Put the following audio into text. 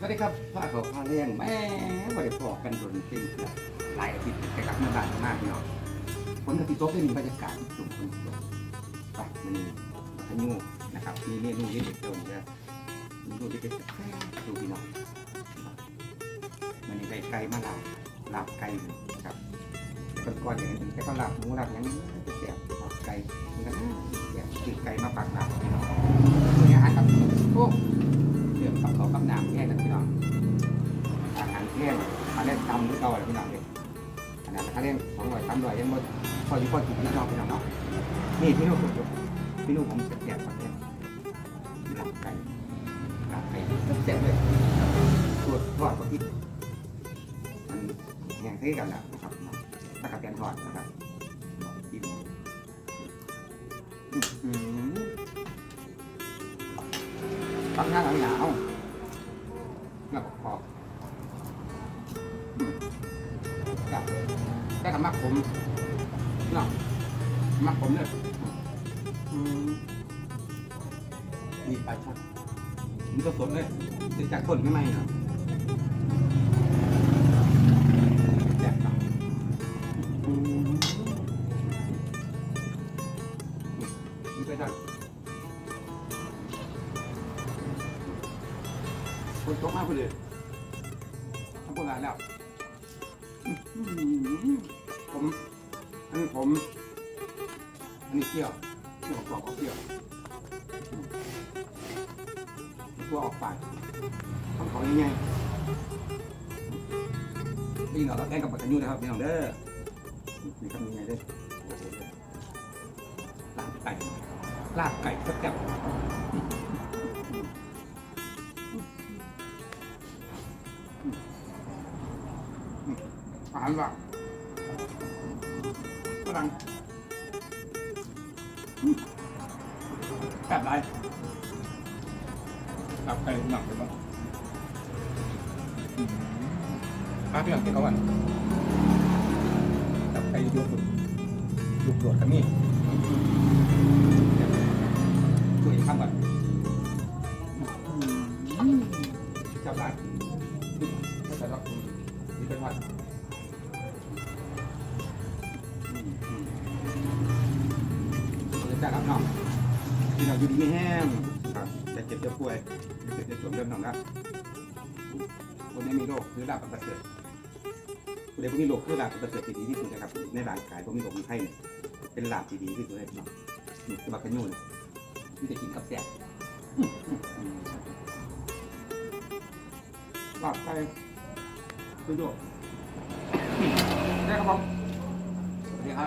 สวัสดีครับพ่อเขาพาเลี้ยงแม่บริพอกันโดนเต็มเกือบหลายอาทิตย์แต่กลับมาบ้านมากเนาะฝนกระติตกได้มีบรรยากาศสูงฝนตกไปมันนี่พายุนะครับมีเมนูที่เด็ดๆตัวนี้นะเมนูเด็ดๆแซ่บๆดูพี่น้องมันนี่ไก่ไก่มาลาบลาบไก่อยู่ครับก่อนๆอย่างนี้แต่ก็ลาบหมูลาบอย่างนี้จะแซ่บ เก่าอะไรพี่น้องเลยขนาดถ้าเล่นสองร้อยสามร้อยยังไม่พออยู่พอกินพี่น้องพี่น้องเนาะนี่พี่นุ่มผมพี่นุ่มผมแซ่บๆครับเนี่ยหลับไก่หลับไก่แซ่บเลยตัวทอดกว่าที่มันแห้งเท่กันแล้วนะครับตะกับแกนทอดนะครับจิ้มอื้อหือทำงานหนาวๆแล้วก็พอบ ได้กับมักผมเนาะมักผมเนี่ยอืมนี่ปลาช่อนมันก็สดเลยติดจากต้นไม่ไหมเนาะแซ่บจังอืมนี่ก็ได้คนตกมากเลยทำโบราณแล้ว ผมอันนี้ผมอันนี้เกี่ยวเกี่ยวกรอบก็เกี่ยวตัวออกปากต้องขอยังไงนี่เราแกงกับปักกันยูนะครับพี่น้องเด้อนี่ทำยังไงเด้อลาบไก่ลาบไก่แซ่บ อาหารว่างฝรั่งอืมแบบไรกลับไปหนักเลยมั้งอืมมาพี่หลังกินเขาก่อนกลับไปดูดูดูตรวจกันนี่ช่วยข้ามก่อนอืมจับได้ไม่ใช่หรอกนี่เป็นวัด เราจะรับน้องที่เราอยู่ดีไม่แห้งครับจะเจ็บจะป่วยจะเจ็บจะจมเริ่มหนองล้วคนนี้มีโรคคือลาบประเสริฐคนนี้มีโรคคือลาบประเสริฐที่ดีที่สุดนะครับ ในร่างกายผมมีโรคมีไข้เนี่ยเป็นลาบที่ดีที่สุดเลยนาะนี่คือบักขยูนที่จะกินกับแซ่บลาบไก่คือโยกได้ครับผมสวัสดีครับ